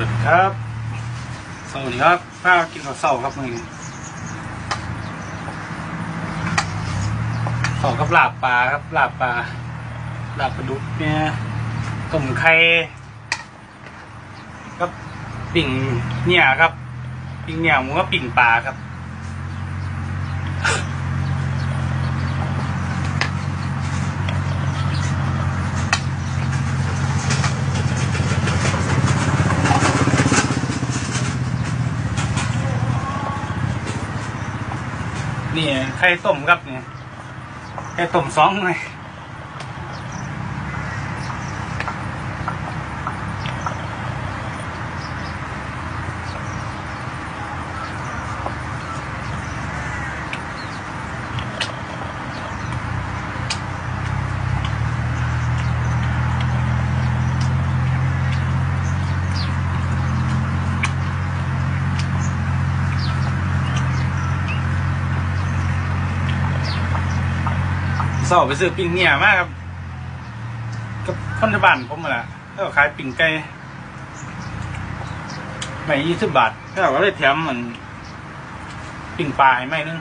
วัสดีครับสวัสดีครับข้าวกินข้าวเสาครับมือนี้ข้ากับลาบปลาครับลาบปลาลาบปลาดุกเนี่ยต้มไข่ครับปิ่งเนี่ยครับ ปิ่งเนี่ยหมูก็ปิ่งปลาครับ นี่ไข่ต้มครับเนี่ยไข่ต้มสองเลย เสาไปซื้อปิ่งเนี่ยมากครับกับคนที่บ้านผมแหละแล้วก็ขายปิ่งไก่ไม่ยี่สิบบาทแล้วก็เลยแถมมันปิ่งปลาให้ไม่นึง